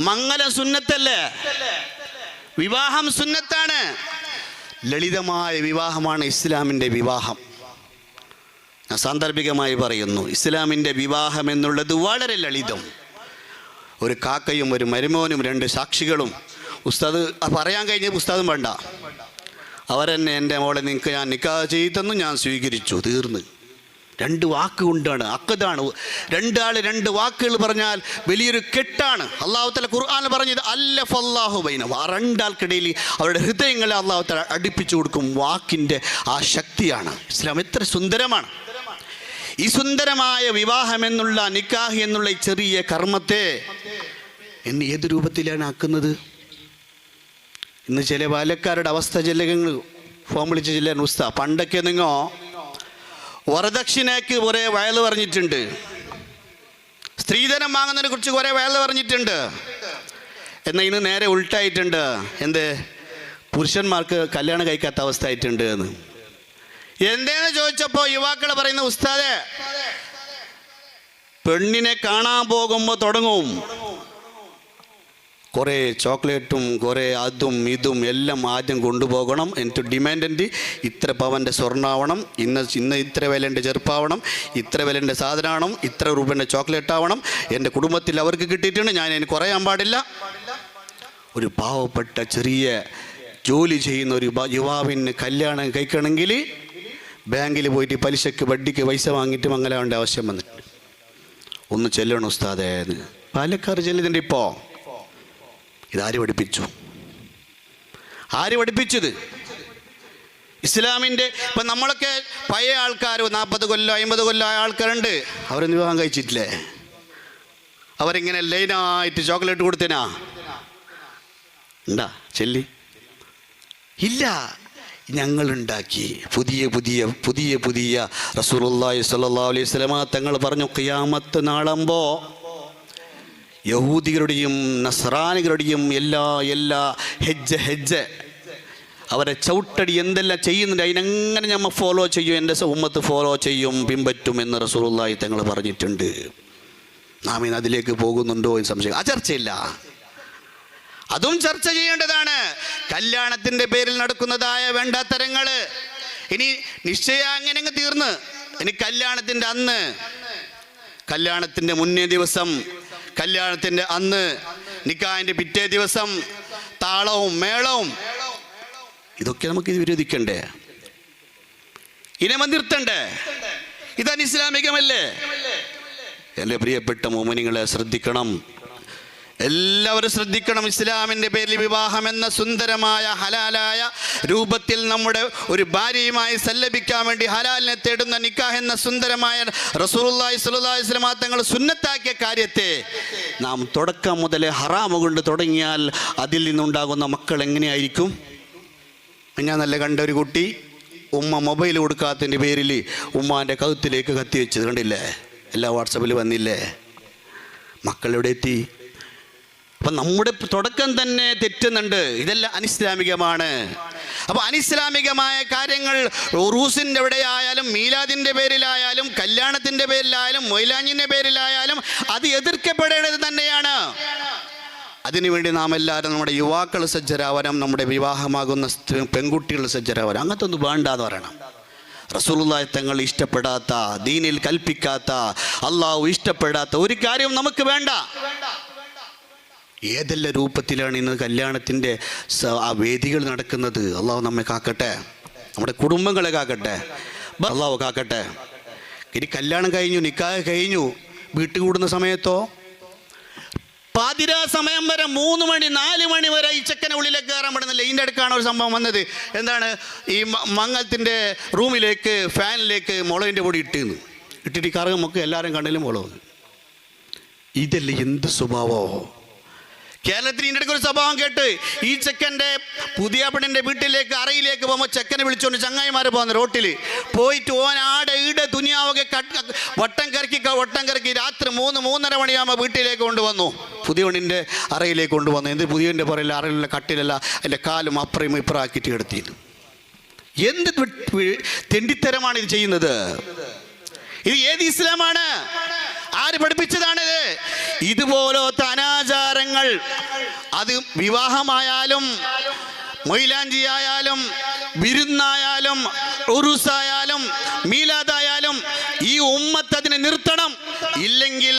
മംഗലം സുന്നത്തല്ലേ? വിവാഹം സുന്നത്താണ്. ലളിതമായ വിവാഹമാണ് ഇസ്ലാമിന്റെ വിവാഹം. ഞാൻ സാന്ദർഭികമായി പറയുന്നു ഇസ്ലാമിന്റെ വിവാഹം എന്നുള്ളത് വളരെ ലളിതം. ഒരു കാക്കയും ഒരു മരുമോനും രണ്ട് സാക്ഷികളും. ഉസ്താദ് പറയാൻ കഴിഞ്ഞ ഉസ്താദും വേണ്ട. അവരെന്നെ എന്റെ മോളെ നിങ്ങൾക്ക് ഞാൻ നിക്കാ ചെയ്തെന്നും ഞാൻ സ്വീകരിച്ചു തീർന്ന്. രണ്ട് വാക്ക് കൊണ്ടാണ് അക്കതാണ് രണ്ടാൾ രണ്ട് വാക്കുകൾ പറഞ്ഞാൽ വലിയൊരു കെട്ടാണ്. അള്ളാഹുത്തല ഖുർആൻ പറഞ്ഞത് അല്ല ഫല്ലാഹു ബൈന ആ രണ്ടാൾക്കിടയിൽ അവരുടെ ഹൃദയങ്ങളെ അള്ളാഹുത്തല അടുപ്പിച്ചു കൊടുക്കും. വാക്കിന്റെ ആ ശക്തിയാണ്. ഇസ്ലാം എത്ര സുന്ദരമാണ്. ഈ സുന്ദരമായ വിവാഹം എന്നുള്ള നിക്കാഹ് എന്നുള്ള ഈ ചെറിയ കർമ്മത്തെ എന്ന് ഏത് രൂപത്തിലാണ് ആക്കുന്നത്? ഇന്ന് ചില ബാലക്കാരുടെ അവസ്ഥ ചില ഫോം വിളിച്ച് ചെല്ലാൻ ഉസ്ത പണ്ടൊക്കെ നിങ്ങോ വരദക്ഷിണയ്ക്ക് കുറേ വയൽ പറഞ്ഞിട്ടുണ്ട്. സ്ത്രീധനം വാങ്ങുന്നതിനെ കുറിച്ച് കുറേ വയൽ പറഞ്ഞിട്ടുണ്ട്. എന്നാൽ ഇന്ന് നേരെ ഉൾട്ടായിട്ടുണ്ട്. എന്ത്? പുരുഷന്മാർക്ക് കല്യാണം കഴിക്കാത്ത അവസ്ഥ ആയിട്ടുണ്ട് എന്ന്. എന്തേന്ന് ചോദിച്ചപ്പോൾ യുവാക്കൾ പറയുന്ന ഉസ്താദെ പെണ്ണിനെ കാണാൻ പോകുമ്പോൾ തുടങ്ങും. കുറേ ചോക്ലേറ്റും കുറേ അതും ഇതും എല്ലാം ആദ്യം കൊണ്ടുപോകണം. എനിക്ക് ഡിമാൻഡ് എന്റെ ഇത്ര പവന്റെ സ്വർണാവണം ഇന്ന് ഇന്ന് ഇത്ര വിലന്റെ ചെറുപ്പാവണം ഇത്ര വിലന്റെ സാധനമാവണം ഇത്ര രൂപന്റെ ചോക്ലേറ്റ് ആവണം. എന്റെ കുടുംബത്തിൽ അവർക്ക് കിട്ടിയിട്ടുണ്ട് ഞാൻ എനിക്ക് കുറയാൻ പാടില്ല. ഒരു പാവപ്പെട്ട ചെറിയ ജോലി ചെയ്യുന്ന ഒരു യുവാവിന് കല്യാണം കഴിക്കണമെങ്കിൽ ബാങ്കിൽ പോയിട്ട് പലിശക്ക് വഡ്ഡിക്ക് പൈസ വാങ്ങിയിട്ട് മംഗലാവേണ്ട ആവശ്യം വന്നിട്ടുണ്ട്. ഒന്ന് ചെല്ലണം ഉസ്താദേ പാലക്കാട് ചെല്ലുന്നുണ്ട് ഇപ്പോൾ ഇതാര് പഠിപ്പിച്ചു? ആര് പഠിപ്പിച്ചത്? ഇസ്ലാമിന്റെ ഇപ്പം നമ്മളൊക്കെ പഴയ ആൾക്കാർ നാൽപ്പത് കൊല്ലം അമ്പത് കൊല്ലം ആയ ആൾക്കാരുണ്ട്. അവരൊന്നും വിവാഹം കഴിച്ചിട്ടില്ലേ? അവരിങ്ങനെ ലൈനായിട്ട് ചോക്ലേറ്റ് കൊടുത്തേനാ? ഉണ്ടാ? ചെല്ലി. ഇല്ല. ഞങ്ങളുണ്ടാക്കി. പുതിയ പുതിയ പുതിയ പുതിയ റസൂലുള്ളാഹി സല്ലാ അലൈഹി വസല്ലമ തങ്ങൾ പറഞ്ഞു ഖിയാമത്ത് നാളമ്പോ യഹൂദികളുടെയും നസ്രാനികളുടെയും എല്ലാ എല്ലാ ഹെജ്ജ ഹെജ്ജ. അവരെ ചവിട്ടടി എന്തെല്ലാം ചെയ്യുന്നുണ്ട് അതിനെങ്ങനെ നമ്മൾ ഫോളോ ചെയ്യും എന്റെ ഉമ്മത്ത് ഫോളോ ചെയ്യും പിൻപറ്റും എന്ന് റസൂലുള്ളാഹി തങ്ങൾ പറഞ്ഞിട്ടുണ്ട്. നാം ഇന്ന് അതിലേക്ക് പോകുന്നുണ്ടോ എന്ന് സംശയം. ആ ചർച്ചയില്ല. അതും ചർച്ച ചെയ്യേണ്ടതാണ്. കല്യാണത്തിന്റെ പേരിൽ നടക്കുന്നതായ വേണ്ടാത്തരങ്ങൾ. ഇനി നിശ്ചയം അങ്ങനെ അങ്ങ് തീർന്ന്. ഇനി കല്യാണത്തിന്റെ അന്ന്. കല്യാണത്തിന്റെ മുന്നേ ദിവസം കല്യാണത്തിന്റെ അന്ന് നിക്കാഹിന്റെ പിറ്റേ ദിവസം താളവും മേളവും. ഇതൊക്കെ നമുക്ക് വിരോധിക്കണ്ടേ? ഇനെ നിർത്തണ്ടേ? ഇത് അനിസ്ലാമികമല്ലേ എന്റെ പ്രിയപ്പെട്ട മോമിനികളെ ശ്രദ്ധിക്കണം. എല്ലാവരും ശ്രദ്ധിക്കണം ഇസ്ലാമിന്റെ പേരിൽ വിവാഹം എന്ന സുന്ദരമായ ഹലാലായ രൂപത്തിൽ നമ്മുടെ ഒരു ഭാര്യയുമായി സല്ലപിക്കാൻ വേണ്ടി ഹലാലിനെ തേടുന്ന നിക്കാഹ് എന്ന സുന്ദരമായ സ്വല്ലല്ലാഹി അലൈഹി വസല്ലം തങ്ങൾ സുന്നത്താക്കിയ കാര്യത്തെ നാം തുടക്കം മുതലേ ഹറാമ് കൊണ്ട് തുടങ്ങിയാൽ അതിൽ നിന്നുണ്ടാകുന്ന മക്കൾ എങ്ങനെയായിരിക്കും? ഞാൻ നല്ല കണ്ട ഒരു കുട്ടി ഉമ്മ മൊബൈൽ കൊടുക്കാത്തതിന്റെ പേരിൽ ഉമ്മാന്റെ കഴുത്തിലേക്ക് കത്തി വെച്ചത് കണ്ടില്ലേ? എല്ലാ വാട്സപ്പിൽ വന്നില്ലേ? മക്കൾ എവിടെ എത്തി? അപ്പം നമ്മുടെ തുടക്കം തന്നെ തെറ്റുന്നുണ്ട്. ഇതെല്ലാം അനിസ്ലാമികമാണ്. അപ്പോൾ അനിസ്ലാമികമായ കാര്യങ്ങൾ ഉറൂസിന്റെ എവിടെയായാലും മീലാദിന്റെ പേരിലായാലും കല്യാണത്തിന്റെ പേരിലായാലും മൊയ്ലാഞ്ഞിന്റെ പേരിലായാലും അത് എതിർക്കപ്പെടേണ്ടത് തന്നെയാണ്. അതിനുവേണ്ടി നാം എല്ലാവരും നമ്മുടെ യുവാക്കൾ സജ്ജരാവനം നമ്മുടെ വിവാഹമാകുന്ന പെൺകുട്ടികൾ സജ്ജരാവനം അങ്ങനത്തെ ഒന്നും വേണ്ടാന്ന് പറയണം. റസൂലുള്ളാഹി തങ്ങൾ ഇഷ്ടപ്പെടാത്ത ദീനിൽ കൽപ്പിക്കാത്ത അള്ളാഹു ഇഷ്ടപ്പെടാത്ത ഒരു കാര്യം നമുക്ക് വേണ്ട. ഏതെല്ലാം രൂപത്തിലാണ് ഇന്ന് കല്യാണത്തിന്റെ ആ വേദികൾ നടക്കുന്നത്? അള്ളാഹു നമ്മെ കാക്കട്ടെ. നമ്മുടെ കുടുംബങ്ങളെ കാക്കട്ടെ. അള്ളാഹു കാക്കട്ടെ. ഇനി കല്യാണം കഴിഞ്ഞു നിക്കാഹ് കഴിഞ്ഞു വീട്ടിൽ കൂടുന്ന സമയത്തോ? പാതിരാ സമയം വരെ മൂന്ന് മണി നാല് മണി വരെ ഈ ചെക്കനെ ഉള്ളിലേക്ക് കയറാൻ പറ്റുന്നില്ല. ഇതിന്റെ അടുക്കാണ് ഒരു സംഭവം വന്നത്. എന്താണ്? ഈ മംഗലത്തിന്റെ റൂമിലേക്ക് ഫാനിലേക്ക് മുളകിന്റെ പൊടി ഇട്ടിന്ന് ഇട്ടിട്ട് ഈ കറങ്ങുമൊക്കെ എല്ലാവരും കണ്ണിലും മുളക്. ഇതല്ലേ എന്ത് സ്വഭാവമോ കേരളത്തിൽ ഇതിന്റെ ഒരു സ്വഭാവം കേട്ട് ഈ ചെക്കന്റെ പുതിയ പെണ്ണിന്റെ വീട്ടിലേക്ക് അറയിലേക്ക് പോകുമ്പോൾ ചെക്കനെ വിളിച്ചുകൊണ്ട് ചങ്ങായിമാർ പോകുന്ന റോട്ടിൽ പോയിട്ട് ഓൻ ആടെ ഈടെ തുനിയാവൊക്കെ വട്ടം കറക്കി വട്ടം കറക്കി രാത്രി മൂന്ന് മൂന്നര മണിയാകുമ്പോൾ വീട്ടിലേക്ക് കൊണ്ടുവന്നു. പുതിയ പെണ്ണിന്റെ അറയിലേക്ക് കൊണ്ടുവന്നു. എന്ത് പുതിയന്റെ പറയില്ല അറയിലുള്ള കട്ടിലല്ല അതിന്റെ കാലും അപ്പുറയും ഇപ്പുറം ആക്കിയിട്ട് കിടത്തിയിരുന്നു എന്ത് തെണ്ടിത്തരമാണ് ഇത് ചെയ്യുന്നത്? ഇത് ഏത് ഇസ്ലാമാണ്? ആര് പഠിപ്പിച്ചതാണിത്? ഇതുപോലത്തെ അനാചാരങ്ങൾ. അത് വിവാഹമായാലും മൊയിലാഞ്ചി ആയാലും വിരുന്നായാലും ഉറുസായാലും മീലാദായാലും ഈ ഉമ്മത്ത് അതിനെ നിർത്തണം. ഇല്ലെങ്കിൽ